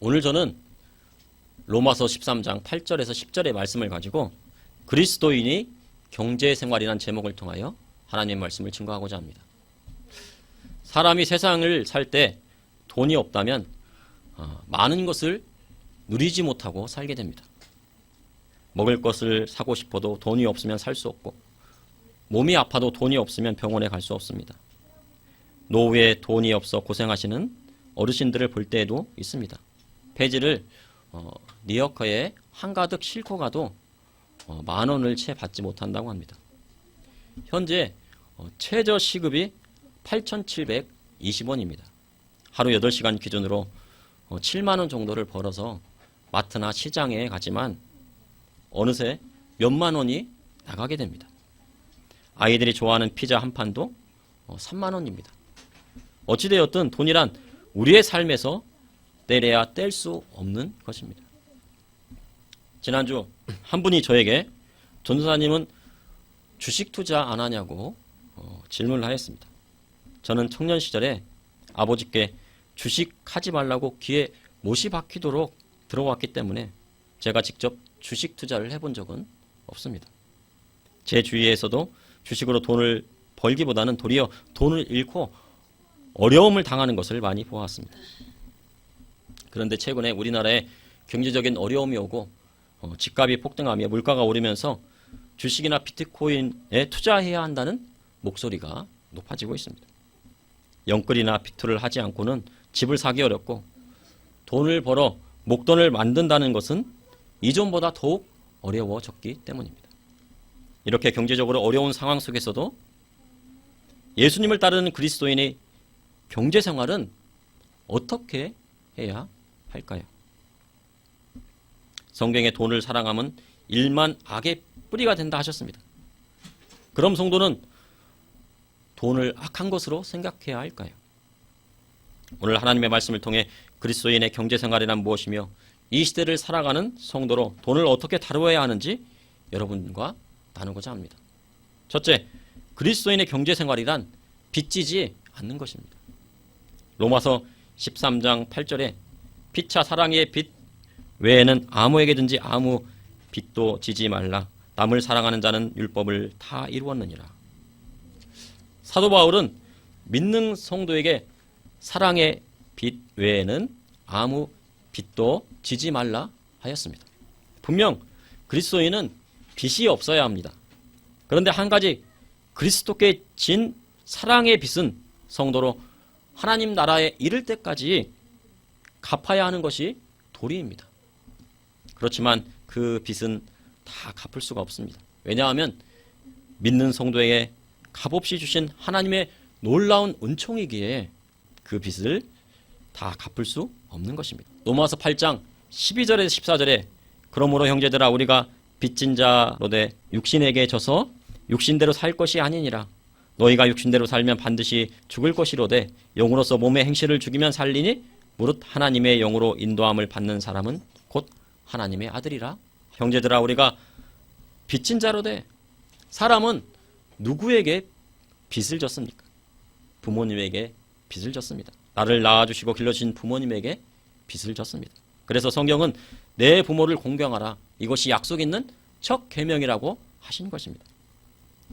오늘 저는 로마서 13장 8절에서 10절의 말씀을 가지고 그리스도인이 경제 생활이란 제목을 통하여 하나님의 말씀을 증거하고자 합니다. 사람이 세상을 살 때 돈이 없다면 어, 많은 것을 누리지 못하고 살게 됩니다. 먹을 것을 사고 싶어도 돈이 없으면 살 수 없고 몸이 아파도 돈이 없으면 병원에 갈 수 없습니다. 노후에 돈이 없어 고생하시는 어르신들을 볼 때에도 있습니다. 폐지를 어, 리어커에 한가득 싣고 가도 어, 만 원을 채 받지 못한다고 합니다. 현재 어, 최저 시급이 8,720원입니다. 하루 8시간 기준으로 어, 7만 원 정도를 벌어서 마트나 시장에 가지만 어느새 몇만 원이 나가게 됩니다. 아이들이 좋아하는 피자 한 판도 어, 3만 원입니다. 어찌되었든 돈이란 우리의 삶에서 떼려야 뗄 수 없는 것입니다. 지난주 한 분이 저에게 전도사님은 주식 투자 안 하냐고 어, 질문을 하였습니다. 저는 청년 시절에 아버지께 주식 하지 말라고 귀에 못이 박히도록 들어왔기 때문에 제가 직접 주식 투자를 해본 적은 없습니다. 제 주위에서도 주식으로 돈을 벌기보다는 도리어 돈을 잃고 어려움을 당하는 것을 많이 보았습니다. 그런데 최근에 우리나라에 경제적인 어려움이 오고 어, 집값이 폭등하며 물가가 오르면서 주식이나 비트코인에 투자해야 한다는 목소리가 높아지고 있습니다. 영끌이나 비투를 하지 않고는 집을 사기 어렵고 돈을 벌어 목돈을 만든다는 것은 이전보다 더욱 어려워졌기 때문입니다. 이렇게 경제적으로 어려운 상황 속에서도 예수님을 따르는 그리스도인의 경제 생활은 어떻게 해야 할까요? 성경에 돈을 사랑하면 일만 악의 뿌리가 된다 하셨습니다. 그럼 성도는 돈을 악한 것으로 생각해야 할까요? 오늘 하나님의 말씀을 통해 그리스도인의 경제 생활이란 무엇이며 이 시대를 살아가는 성도로 돈을 어떻게 다루어야 하는지 여러분과 나누고자 합니다. 첫째, 그리스도인의 경제 생활이란 빚지지 않는 것입니다. 로마서 13장 8절에 피차 사랑의 빚 외에는 아무에게든지 아무 빚도 지지 말라. 남을 사랑하는 자는 율법을 다 이루었느니라. 사도 바울은 믿는 성도에게 사랑의 빚 외에는 아무 빚도 지지 말라 하였습니다. 분명 그리스도인은 빚이 없어야 합니다. 그런데 한 가지 그리스도께 진 사랑의 빚은 성도로 하나님 나라에 이를 때까지 갚아야 하는 것이 도리입니다. 그렇지만 그 빚은 다 갚을 수가 없습니다. 왜냐하면 믿는 성도에게 값없이 주신 하나님의 놀라운 은총이기에 그 빚을 다 갚을 수 없는 것입니다. 로마서 8장 12절에서 14절에 그러므로 형제들아 우리가 빚진 자로 돼 육신에게 져서 육신대로 살 것이 아니니라 너희가 육신대로 살면 반드시 죽을 것이로되 영으로서 몸의 행실을 죽이면 살리니 무릇 하나님의 영으로 인도함을 받는 사람은 곧 하나님의 아들이라 형제들아 우리가 빚진 자로 돼 사람은 누구에게 빚을 졌습니까? 부모님에게 빚을 졌습니다. 나를 낳아주시고 길러주신 부모님에게 빚을 졌습니다. 그래서 성경은 내 부모를 공경하라 이것이 약속 있는 첫 계명이라고 하신 것입니다.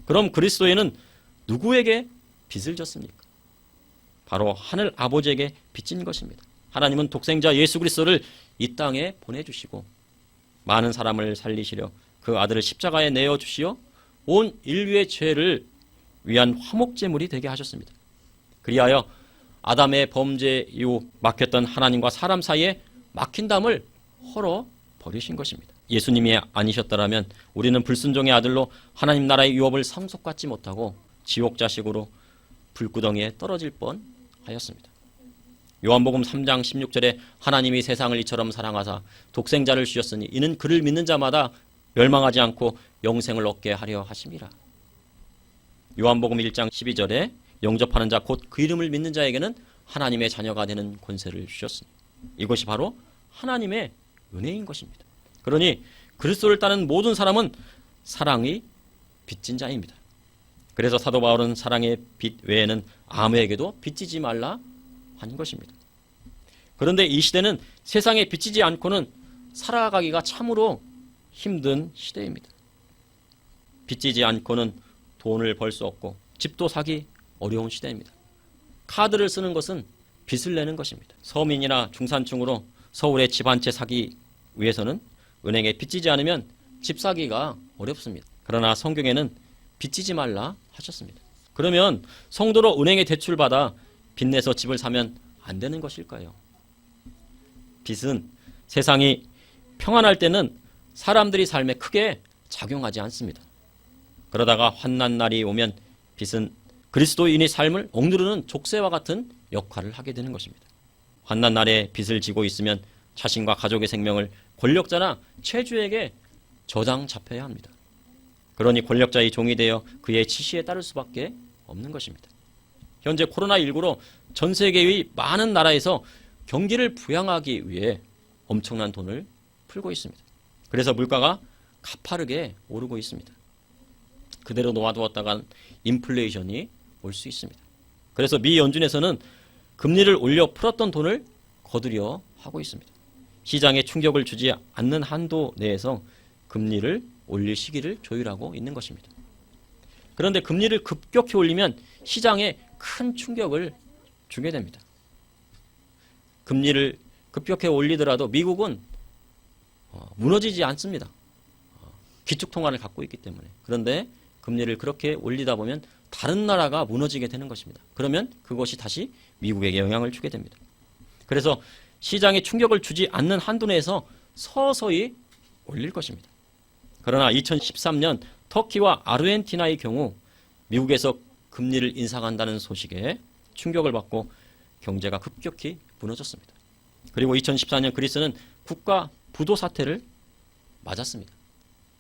그럼 그리스도인은 누구에게 빚을 졌습니까? 바로 하늘 아버지에게 빚진 것입니다. 하나님은 독생자 예수 그리스도를 이 땅에 보내주시고 많은 사람을 살리시려 그 아들을 십자가에 내어 주시어 온 인류의 죄를 위한 화목제물이 되게 하셨습니다. 그리하여 아담의 범죄 이후 막혔던 하나님과 사람 사이에 막힌 담을 헐어 버리신 것입니다. 예수님이 아니셨더라면 우리는 불순종의 아들로 하나님 나라의 유업을 상속받지 못하고 지옥 자식으로 불구덩이에 떨어질 뻔 하였습니다. 요한복음 3장 16절에 하나님이 세상을 이처럼 사랑하사 독생자를 주셨으니 이는 그를 믿는 자마다 멸망하지 않고 영생을 얻게 하려 하심이라. 요한복음 1장 12절에 영접하는 자 곧 그 이름을 믿는 자에게는 하나님의 자녀가 되는 권세를 주셨으니 이것이 바로 하나님의 은혜인 것입니다. 그러니 그리스도를 따르는 모든 사람은 사랑이 빚진 자입니다. 그래서 사도 바울은 사랑의 빚 외에는 아무에게도 빚지지 말라 하는 것입니다. 그런데 이 시대는 세상에 비치지 않고는 살아가기가 참으로 힘든 시대입니다. 빚지지 않고는 돈을 벌 수 없고 집도 사기 어려운 시대입니다. 카드를 쓰는 것은 빚을 내는 것입니다. 서민이나 중산층으로 서울에 집한 채 사기 위해서는 은행에 빚지지 않으면 집 사기가 어렵습니다. 그러나 성경에는 빚지지 말라 하셨습니다. 그러면 성도로 은행에 대출받아 빚내서 집을 사면 안 되는 것일까요? 빚은 세상이 평안할 때는 사람들이 삶에 크게 작용하지 않습니다. 그러다가 환난 날이 오면 빚은 그리스도인의 삶을 억누르는 족쇄와 같은 역할을 하게 되는 것입니다. 환난 날에 빚을 지고 있으면 자신과 가족의 생명을 권력자나 체주에게 저당 잡혀야 합니다. 그러니 권력자의 종이 되어 그의 지시에 따를 수밖에 없는 것입니다. 현재 코로나19로 전 세계의 많은 나라에서 경기를 부양하기 위해 엄청난 돈을 풀고 있습니다. 그래서 물가가 가파르게 오르고 있습니다. 그대로 놓아두었다간 인플레이션이 올 수 있습니다. 그래서 미 연준에서는 금리를 올려 풀었던 돈을 거두려 하고 있습니다. 시장에 충격을 주지 않는 한도 내에서 금리를 올릴 시기를 조율하고 있는 것입니다. 그런데 금리를 급격히 올리면 시장에 큰 충격을 주게 됩니다. 금리를 급격히 올리더라도 미국은 어, 무너지지 않습니다. 어, 기축 통화를 갖고 있기 때문에. 그런데 금리를 그렇게 올리다 보면 다른 나라가 무너지게 되는 것입니다. 그러면 그것이 다시 미국에게 영향을 주게 됩니다. 그래서 시장에 충격을 주지 않는 한도 내에서 서서히 올릴 것입니다. 그러나 2013년 터키와 아르헨티나의 경우 미국에서 금리를 인상한다는 소식에 충격을 받고 경제가 급격히 무너졌습니다. 그리고 2014년 그리스는 국가 부도 사태를 맞았습니다.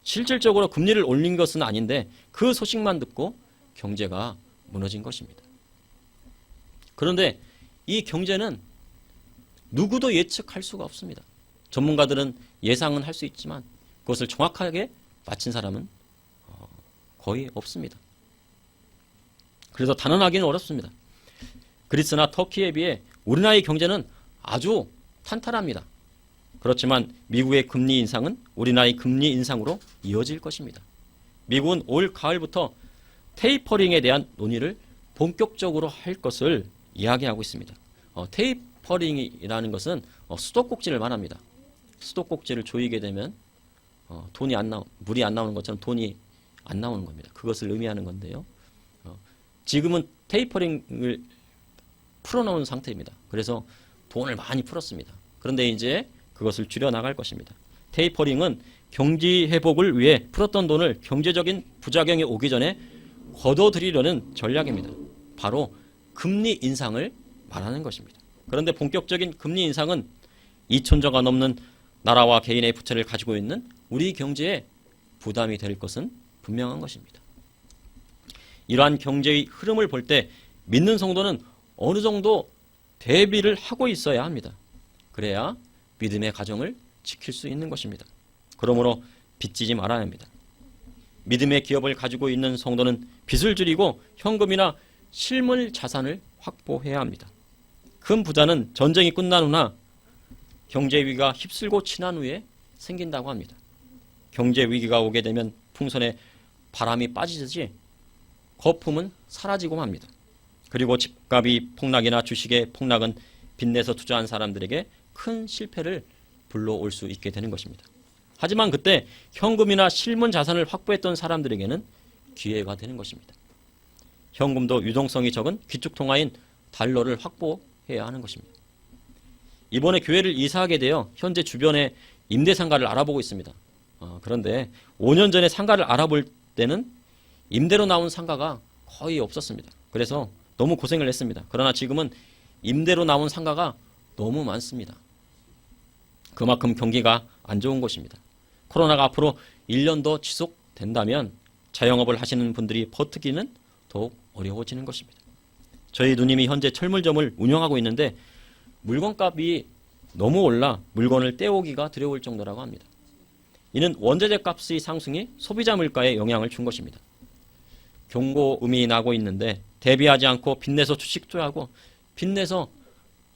실질적으로 금리를 올린 것은 아닌데 그 소식만 듣고 경제가 무너진 것입니다. 그런데 이 경제는 누구도 예측할 수가 없습니다. 전문가들은 예상은 할 수 있지만 그것을 정확하게 맞힌 사람은 어, 거의 없습니다. 그래서 단언하기는 어렵습니다. 그리스나 터키에 비해 우리나라의 경제는 아주 탄탄합니다. 그렇지만 미국의 금리 인상은 우리나라의 금리 인상으로 이어질 것입니다. 미국은 올 가을부터 테이퍼링에 대한 논의를 본격적으로 할 것을 이야기하고 있습니다. 어, 테이퍼링이라는 것은 어, 수도꼭지를 말합니다. 수도꼭지를 조이게 되면 어, 돈이 안 나, 물이 안 나오는 것처럼 돈이 안 나오는 겁니다. 그것을 의미하는 건데요. 어, 지금은 테이퍼링을 풀어놓은 상태입니다. 그래서 돈을 많이 풀었습니다. 그런데 이제 그것을 줄여 나갈 것입니다. 테이퍼링은 경기 회복을 위해 풀었던 돈을 경제적인 부작용이 오기 전에 걷어들이려는 전략입니다. 바로 금리 인상을 말하는 것입니다. 그런데 본격적인 금리 인상은 2천조가 넘는 나라와 개인의 부채를 가지고 있는 우리 경제에 부담이 될 것은 분명한 것입니다. 이러한 경제의 흐름을 볼 때 믿는 성도는 어느 정도 대비를 하고 있어야 합니다. 그래야 믿음의 가정을 지킬 수 있는 것입니다. 그러므로 빚지지 말아야 합니다. 믿음의 기업을 가지고 있는 성도는 빚을 줄이고 현금이나 실물 자산을 확보해야 합니다. 큰 부자는 전쟁이 끝난 후나 경제 위기가 휩쓸고 지난 후에 생긴다고 합니다. 경제 위기가 오게 되면 풍선에 바람이 빠지듯이 거품은 사라지고 합니다. 그리고 집값이 폭락이나 주식의 폭락은 빚내서 투자한 사람들에게 큰 실패를 불러올 수 있게 되는 것입니다. 하지만 그때 현금이나 실문 자산을 확보했던 사람들에게는 기회가 되는 것입니다. 현금도 유동성이 적은 기축통화인 달러를 확보해야 하는 것입니다. 이번에 교회를 이사하게 되어 현재 주변에 임대 상가를 알아보고 있습니다. 어, 그런데 5년 전에 상가를 알아볼 때는 임대로 나온 상가가 거의 없었습니다. 그래서 너무 고생을 했습니다. 그러나 지금은 임대로 나온 상가가 너무 많습니다. 그만큼 경기가 안 좋은 것입니다. 코로나가 앞으로 1년 더 지속된다면 자영업을 하시는 분들이 버티기는 더욱 어려워지는 것입니다. 저희 누님이 현재 철물점을 운영하고 있는데 물건값이 너무 올라 물건을 떼오기가 두려울 정도라고 합니다. 이는 원자재 값의 상승이 소비자 물가에 영향을 준 것입니다. 경고음이 나고 있는데 대비하지 않고 빚내서 주식 투자하고 빚내서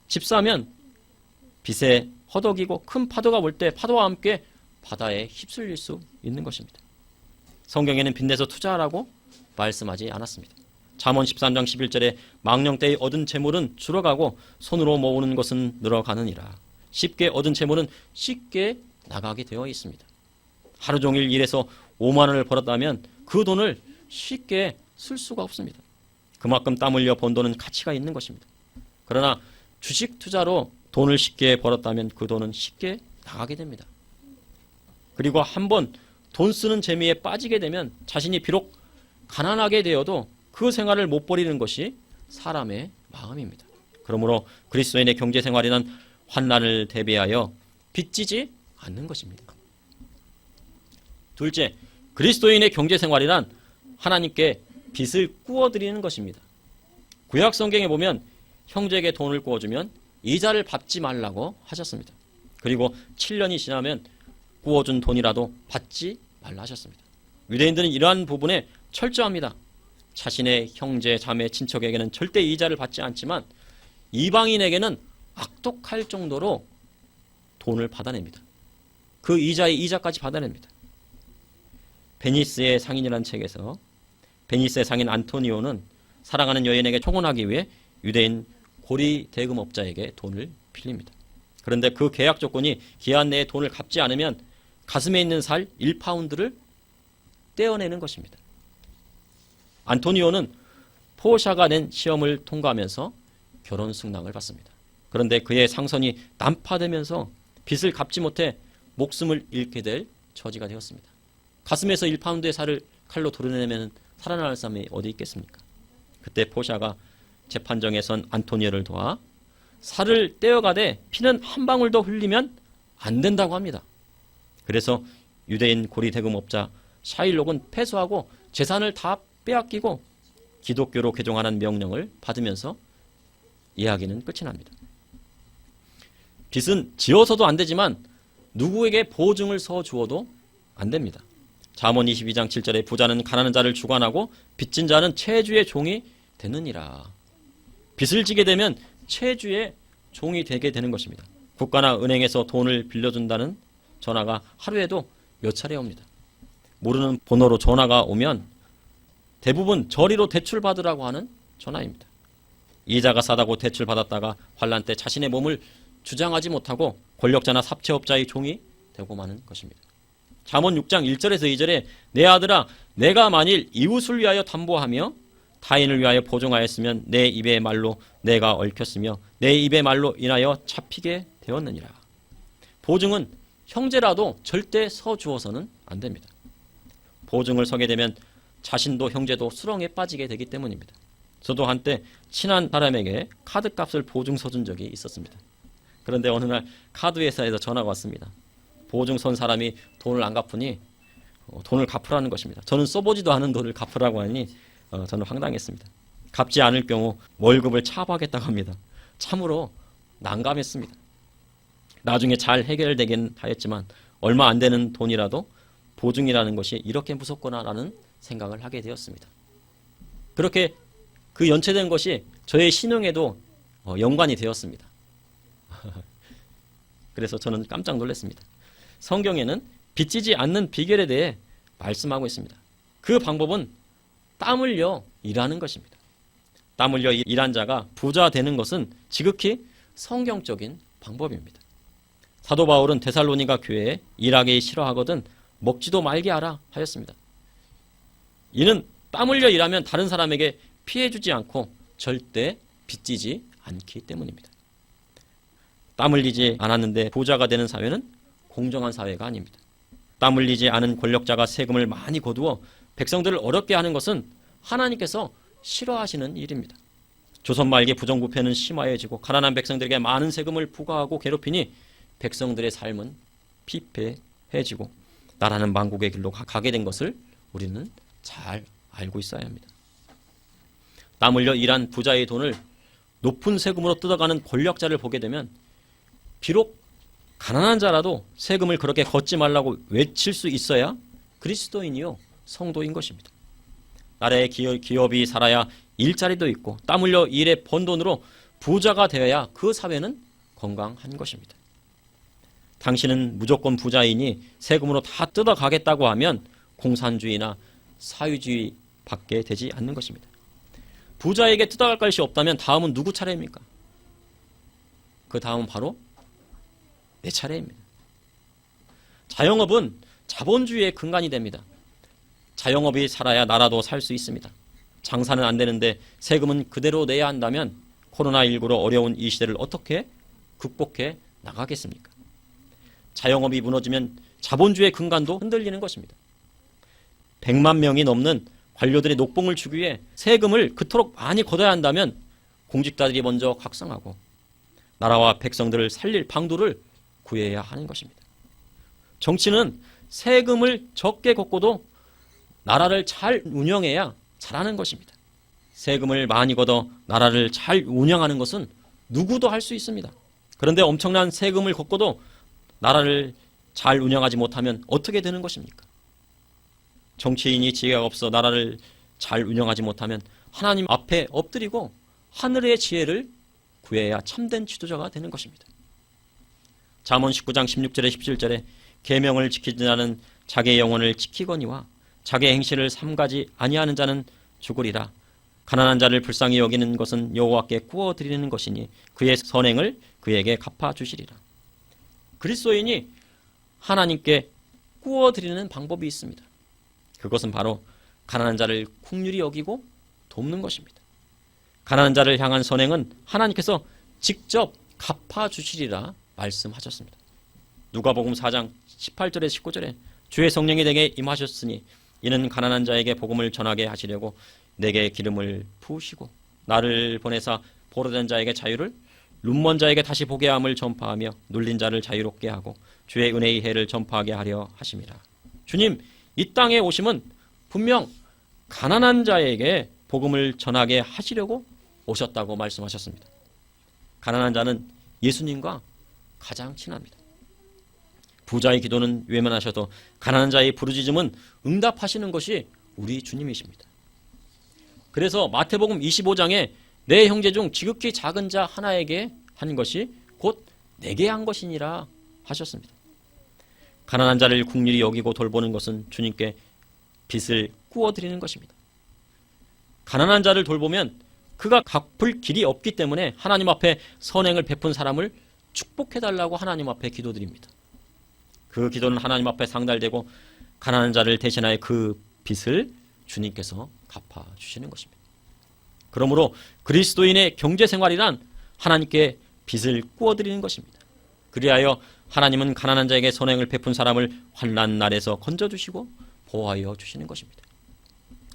집 사면 빚에 허덕이고 큰 파도가 올 때 파도와 함께 바다에 휩쓸릴 수 있는 것입니다. 성경에는 빚내서 투자하라고 말씀하지 않았습니다. 잠언 13장 11절에 망령 때의 얻은 재물은 줄어가고 손으로 모으는 것은 늘어가느니라. 쉽게 얻은 재물은 쉽게 나가게 되어 있습니다. 하루 종일 일해서 5만 원을 벌었다면 그 돈을 쉽게 쓸 수가 없습니다. 그만큼 땀 흘려 번 돈은 가치가 있는 것입니다. 그러나 주식 투자로 돈을 쉽게 벌었다면 그 돈은 쉽게 나가게 됩니다. 그리고 한번 돈 쓰는 재미에 빠지게 되면 자신이 비록 가난하게 되어도 그 생활을 못 버리는 것이 사람의 마음입니다. 그러므로 그리스도인의 경제 생활에는 환난을 대비하여 빚지지 않는 것입니다. 둘째, 그리스도인의 경제 생활이란 하나님께 빚을 꾸어드리는 것입니다. 구약 성경에 보면 형제에게 돈을 꾸어주면 이자를 받지 말라고 하셨습니다. 그리고 7년이 지나면 꾸어준 돈이라도 받지 말라 하셨습니다. 유대인들은 이러한 부분에 철저합니다. 자신의 형제, 자매, 친척에게는 절대 이자를 받지 않지만 이방인에게는 악독할 정도로 돈을 받아냅니다. 그 이자의 이자까지 받아냅니다. 베니스의 상인이라는 책에서 베니스의 상인 안토니오는 사랑하는 여인에게 청혼하기 위해 유대인 고리 대금업자에게 돈을 빌립니다. 그런데 그 계약 조건이 기한 내에 돈을 갚지 않으면 가슴에 있는 살 1파운드를 떼어내는 것입니다. 안토니오는 포샤가 낸 시험을 통과하면서 결혼 승낙을 받습니다. 그런데 그의 상선이 난파되면서 빚을 갚지 못해 목숨을 잃게 될 처지가 되었습니다. 가슴에서 1파운드의 살을 칼로 도려내면 살아날 사람이 어디 있겠습니까? 그때 포샤가 재판정에선 안토니오를 도와 살을 떼어가되 피는 한 방울도 흘리면 안 된다고 합니다. 그래서 유대인 고리 대금업자 샤일록은 패소하고 재산을 다 빼앗기고 기독교로 개종하는 명령을 받으면서 이야기는 끝이 납니다. 빚은 지어서도 안 되지만 누구에게 보증을 서 주어도 안 됩니다. 잠언 22장 7절에 부자는 가난한 자를 주관하고 빚진 자는 체주의 종이 되느니라. 빚을 지게 되면 체주의 종이 되게 되는 것입니다. 국가나 은행에서 돈을 빌려준다는 전화가 하루에도 몇 차례 옵니다. 모르는 번호로 전화가 오면 대부분 저리로 대출 받으라고 하는 전화입니다. 이자가 싸다고 대출 받았다가 환란 때 자신의 몸을 주장하지 못하고 권력자나 삽채업자의 종이 되고 마는 것입니다. 잠언 6장 1절에서 2절에 내 아들아 내가 만일 이웃을 위하여 담보하며 타인을 위하여 보증하였으면 내 입의 말로 내가 얽혔으며 내 입의 말로 인하여 잡히게 되었느니라. 보증은 형제라도 절대 서 주어서는 안 됩니다. 보증을 서게 되면 자신도 형제도 수렁에 빠지게 되기 때문입니다. 저도 한때 친한 사람에게 카드값을 보증 서준 적이 있었습니다. 그런데 어느 날 카드 회사에서 전화가 왔습니다. 보증 선 사람이 돈을 안 갚으니 어, 돈을 갚으라는 것입니다. 저는 써보지도 않은 돈을 갚으라고 하니 어, 저는 황당했습니다. 갚지 않을 경우 월급을 차압하겠다고 합니다. 참으로 난감했습니다. 나중에 잘 해결되긴 하였지만 얼마 안 되는 돈이라도 보증이라는 것이 이렇게 무섭구나라는 생각을 하게 되었습니다. 그렇게 그 연체된 것이 저의 신용에도 어, 연관이 되었습니다. 그래서 저는 깜짝 놀랐습니다. 성경에는 빚지지 않는 비결에 대해 말씀하고 있습니다. 그 방법은 땀 흘려 일하는 것입니다. 땀 흘려 일한 자가 부자 되는 것은 지극히 성경적인 방법입니다. 사도 바울은 데살로니가 교회에 일하기 싫어하거든 먹지도 말게 하라 하였습니다. 이는 땀 흘려 일하면 다른 사람에게 피해 주지 않고 절대 빚지지 않기 때문입니다. 땀 흘리지 않았는데 부자가 되는 사회는 공정한 사회가 아닙니다. 땀 흘리지 않은 권력자가 세금을 많이 거두어 백성들을 어렵게 하는 것은 하나님께서 싫어하시는 일입니다. 조선 말기 부정부패는 심화해지고 가난한 백성들에게 많은 세금을 부과하고 괴롭히니 백성들의 삶은 피폐해지고 나라는 망국의 길로 가게 된 것을 우리는 잘 알고 있어야 합니다. 땀 흘려 일한 부자의 돈을 높은 세금으로 뜯어가는 권력자를 보게 되면 비록 가난한 자라도 세금을 그렇게 걷지 말라고 외칠 수 있어야 그리스도인이요 성도인 것입니다. 나라의 기업, 이 살아야 일자리도 있고 땀 흘려 일에 번 돈으로 부자가 되어야 그 사회는 건강한 것입니다. 당신은 무조건 부자이니 세금으로 다 뜯어가겠다고 하면 공산주의나 사유주의 밖에 되지 않는 것입니다. 부자에게 뜯어갈 것이 없다면 다음은 누구 차례입니까? 그 다음은 바로 내 차례입니다. 자영업은 자본주의의 근간이 됩니다. 자영업이 살아야 나라도 살 수 있습니다. 장사는 안 되는데 세금은 그대로 내야 한다면 코로나19로 어려운 이 시대를 어떻게 극복해 나가겠습니까? 자영업이 무너지면 자본주의 근간도 흔들리는 것입니다. 100만 명이 넘는 관료들의 녹봉을 주기 위해 세금을 그토록 많이 걷어야 한다면 공직자들이 먼저 각성하고 나라와 백성들을 살릴 방도를 구해야 하는 것입니다. 정치는 세금을 적게 걷고도 나라를 잘 운영해야 잘하는 것입니다. 세금을 많이 걷어 나라를 잘 운영하는 것은 누구도 할 수 있습니다. 그런데 엄청난 세금을 걷고도 나라를 잘 운영하지 못하면 어떻게 되는 것입니까? 정치인이 지혜가 없어 나라를 잘 운영하지 못하면 하나님 앞에 엎드리고 하늘의 지혜를 구해야 참된 지도자가 되는 것입니다. 잠언 19장 16절에 17절에 계명을 지키지 않은 자기의 영혼을 지키거니와 자기의 행실을 삼가지 아니하는 자는 죽으리라. 가난한 자를 불쌍히 여기는 것은 여호와께 구워 드리는 것이니 그의 선행을 그에게 갚아 주시리라. 그리스도인이 하나님께 구워 드리는 방법이 있습니다. 그것은 바로 가난한 자를 국률이 여기고 돕는 것입니다. 가난한 자를 향한 선행은 하나님께서 직접 갚아 주시리라 말씀하셨습니다. 누가복음 4장 18절에 19절에 주의 성령이 내게 임하셨으니 이는 가난한 자에게 복음을 전하게 하시려고 내게 기름을 부으시고 나를 보내사 보로된 자에게 자유를 눈먼 자에게 다시 보게 함을 전파하며 눌린 자를 자유롭게 하고 주의 은혜의 해를 전파하게 하려 하심이라. 주님, 이 땅에 오심은 분명 가난한 자에게 복음을 전하게 하시려고 오셨다고 말씀하셨습니다. 가난한 자는 예수님과 가장 친합니다. 부자의 기도는 외면하셔도 가난한 자의 부르짖음은 응답하시는 것이 우리 주님이십니다. 그래서 마태복음 25장에 내 형제 중 지극히 작은 자 하나에게 한 것이 곧 내게 한 것이니라 하셨습니다. 가난한 자를 국률이 여기고 돌보는 것은 주님께 빚을 꾸어 드리는 것입니다. 가난한 자를 돌보면 그가 갚을 길이 없기 때문에 하나님 앞에 선행을 베푼 사람을 축복해 달라고 하나님 앞에 기도드립니다. 그 기도는 하나님 앞에 상달되고 가난한 자를 대신하여 그 빚을 주님께서 갚아 주시는 것입니다. 그러므로 그리스도인의 경제 생활이란 하나님께 빚을 꾸어 드리는 것입니다. 그리하여 하나님은 가난한 자에게 선행을 베푼 사람을 환난 날에서 건져 주시고 보호하여 주시는 것입니다.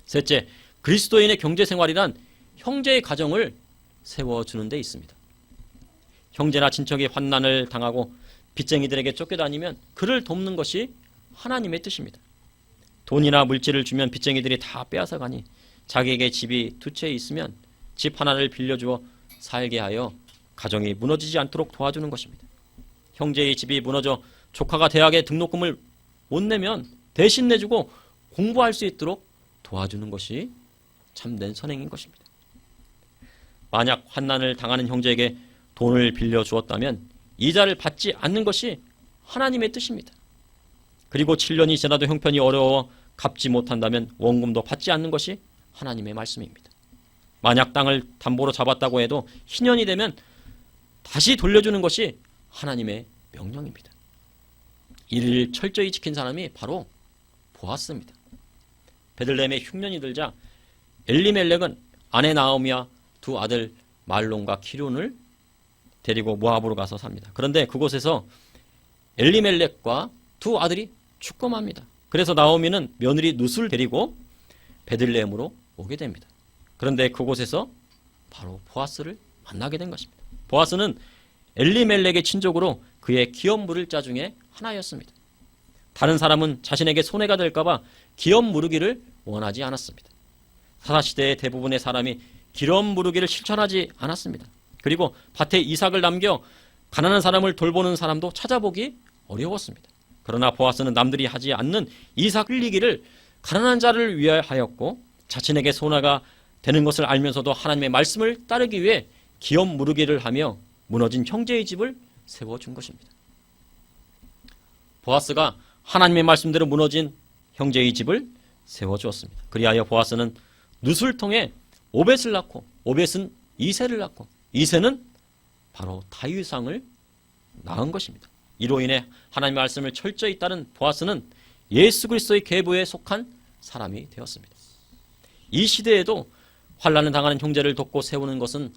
셋째, 그리스도인의 경제 생활이란 형제의 가정을 세워 주는 데 있습니다. 형제나 친척이 환난을 당하고 빚쟁이들에게 쫓겨다니면 그를 돕는 것이 하나님의 뜻입니다. 돈이나 물질을 주면 빚쟁이들이 다 빼앗아 가니 자기에게 집이 두 채 있으면 집 하나를 빌려주어 살게 하여 가정이 무너지지 않도록 도와주는 것입니다. 형제의 집이 무너져 조카가 대학에 등록금을 못 내면 대신 내주고 공부할 수 있도록 도와주는 것이 참된 선행인 것입니다. 만약 환난을 당하는 형제에게 돈을 빌려 주었다면 이자를 받지 않는 것이 하나님의 뜻입니다. 그리고 7년이 지나도 형편이 어려워 갚지 못한다면 원금도 받지 않는 것이 하나님의 말씀입니다. 만약 땅을 담보로 잡았다고 해도 희년이 되면 다시 돌려주는 것이 하나님의 명령입니다. 이를 철저히 지킨 사람이 바로 보았습니다. 베들레헴에 흉년이 들자 엘리멜렉은 아내 나오미와 두 아들 말론과 키론을 데리고 모압으로 가서 삽니다. 그런데 그곳에서 엘리멜렉과 두 아들이 죽검합니다. 그래서 나오미는 며느리 룻을 데리고 베들레헴으로 오게 됩니다. 그런데 그곳에서 바로 보아스를 만나게 된 것입니다. 보아스는 엘리멜렉의 친족으로 그의 기업 물을 자 중에 하나였습니다. 다른 사람은 자신에게 손해가 될까봐 기업 무르기를 원하지 않았습니다. 사사시대의 대부분의 사람이 기업 무르기를 실천하지 않았습니다. 그리고 밭에 이삭을 남겨 가난한 사람을 돌보는 사람도 찾아보기 어려웠습니다. 그러나 보아스는 남들이 하지 않는 이삭 흘리기를 가난한 자를 위하였고 자신에게 손해가 되는 것을 알면서도 하나님의 말씀을 따르기 위해 기업 무르기를 하며 무너진 형제의 집을 세워준 것입니다. 보아스가 하나님의 말씀대로 무너진 형제의 집을 세워주었습니다. 그리하여 보아스는 누수를 통해 오벳을 낳고 오벳은 이세를 낳고 이세는 바로 다윗상을 낳은 것입니다. 이로 인해 하나님의 말씀을 철저히 따른 보아스는 예수 그리스도의 계보에 속한 사람이 되었습니다. 이 시대에도 환란을 당하는 형제를 돕고 세우는 것은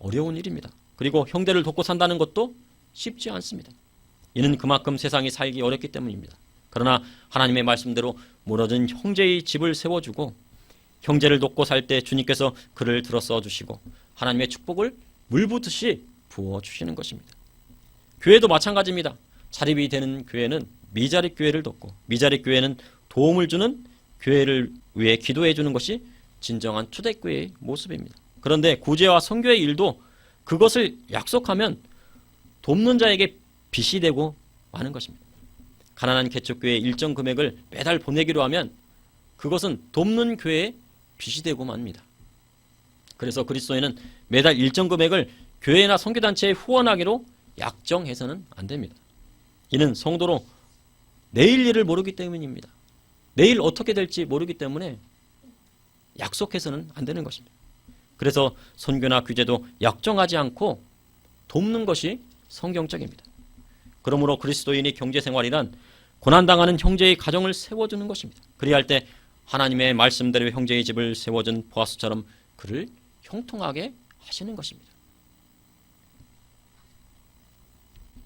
어려운 일입니다. 그리고 형제를 돕고 산다는 것도 쉽지 않습니다. 이는 그만큼 세상이 살기 어렵기 때문입니다. 그러나 하나님의 말씀대로 무너진 형제의 집을 세워주고 형제를 돕고 살 때 주님께서 그를 들어 써 주시고 하나님의 축복을 물붓듯이 부어 주시는 것입니다. 교회도 마찬가지입니다. 자립이 되는 교회는 미자립 교회를 돕고 미자립 교회는 도움을 주는 교회를 위해 기도해 주는 것이 진정한 초대교회의 모습입니다. 그런데 구제와 선교의 일도 그것을 약속하면 돕는 자에게 빚이 되고 마는 것입니다. 가난한 개척교회 일정 금액을 매달 보내기로 하면 그것은 돕는 교회에 빚이 되고 맙니다. 그래서 그리스도인은 매달 일정 금액을 교회나 선교단체에 후원하기로 약정해서는 안 됩니다. 이는 성도로 내일 일을 모르기 때문입니다. 내일 어떻게 될지 모르기 때문에 약속해서는 안 되는 것입니다. 그래서 선교나 규제도 약정하지 않고 돕는 것이 성경적입니다. 그러므로 그리스도인이 경제생활이란 고난당하는 형제의 가정을 세워주는 것입니다. 그리할 때 하나님의 말씀대로 형제의 집을 세워준 보아스처럼 그를 형통하게 하시는 것입니다.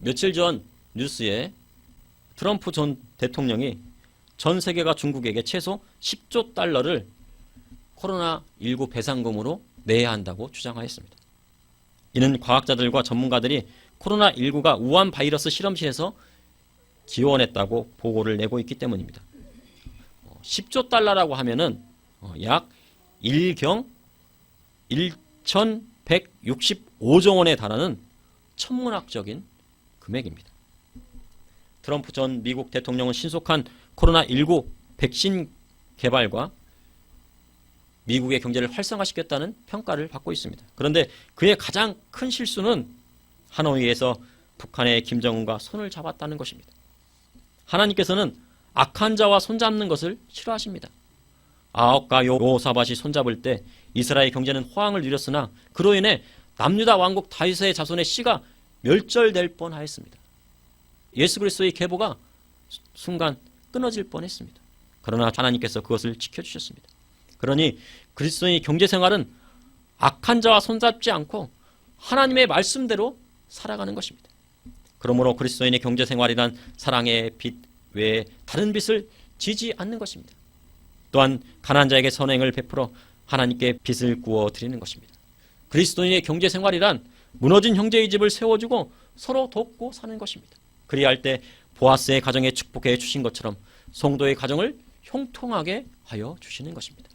며칠 전 뉴스에 트럼프 전 대통령이 전 세계가 중국에게 최소 10조 달러를 코로나19 배상금으로 내야 한다고 주장하였습니다. 이는 과학자들과 전문가들이 코로나19가 우한 바이러스 실험실에서 기원했다고 보고를 내고 있기 때문입니다. 10조 달러라고 하면은 어, 약 1경 1,165조 원에 달하는 천문학적인 금액입니다. 트럼프 전 미국 대통령은 신속한 코로나19 백신 개발과 미국의 경제를 활성화시켰다는 평가를 받고 있습니다. 그런데 그의 가장 큰 실수는 하노이에서 북한의 김정은과 손을 잡았다는 것입니다. 하나님께서는 악한 자와 손잡는 것을 싫어하십니다. 아옥과 요사밭이 손잡을 때 이스라엘 경제는 호황을 누렸으나 그로 인해 남유다 왕국 다윗의 자손의 씨가 멸절될 뻔하였습니다. 예수 그리스도의 계보가 순간 끊어질 뻔했습니다. 그러나 하나님께서 그것을 지켜주셨습니다. 그러니 그리스도의 경제 생활은 악한 자와 손잡지 않고 하나님의 말씀대로 살아가는 것입니다. 그러므로 그리스도인의 경제 생활이란 사랑의 빛 외에 다른 빛을 지지 않는 것입니다. 또한 가난한 자에게 선행을 베풀어 하나님께 빛을 구워 드리는 것입니다. 그리스도인의 경제 생활이란 무너진 형제의 집을 세워주고 서로 돕고 사는 것입니다. 그리할 때 보아스의 가정에 축복해 주신 것처럼 성도의 가정을 형통하게 하여 주시는 것입니다.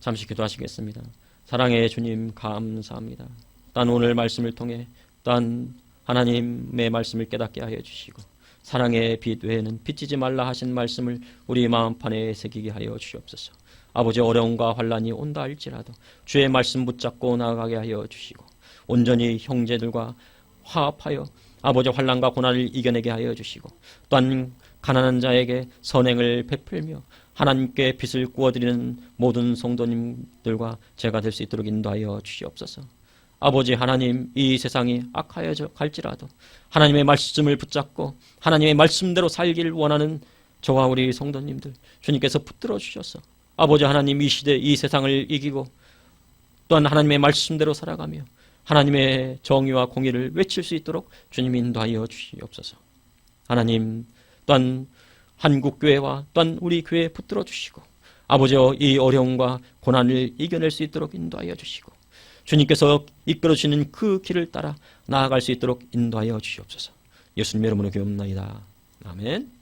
잠시 기도하시겠습니다. 사랑의 주님 감사합니다. 단 오늘 말씀을 통해 단 하나님의 말씀을 깨닫게 하여 주시고 사랑의 빛 외에는 비치지 말라 하신 말씀을 우리 마음판에 새기게 하여 주시옵소서. 아버지 어려움과 환란이 온다 할지라도 주의 말씀 붙잡고 나아가게 하여 주시고 온전히 형제들과 화합하여 아버지 환란과 고난을 이겨내게 하여 주시고 또한 가난한 자에게 선행을 베풀며 하나님께 빛을 구워드리는 모든 성도님들과 제가 될 수 있도록 인도하여 주시옵소서. 아버지 하나님 이 세상이 악하여져 갈지라도 하나님의 말씀을 붙잡고 하나님의 말씀대로 살기를 원하는 저와 우리 성도님들 주님께서 붙들어 주셔서 아버지 하나님 이 시대 이 세상을 이기고 또한 하나님의 말씀대로 살아가며 하나님의 정의와 공의를 외칠 수 있도록 주님 인도하여 주시옵소서. 하나님 또한 한국 교회와 또한 우리 교회에 붙들어 주시고 아버지여 이 어려움과 고난을 이겨낼 수 있도록 인도하여 주시고 주님께서 이끌어 주시는 그 길을 따라 나아갈 수 있도록 인도하여 주시옵소서. 예수님의 이름으로 기옵나이다. 아멘.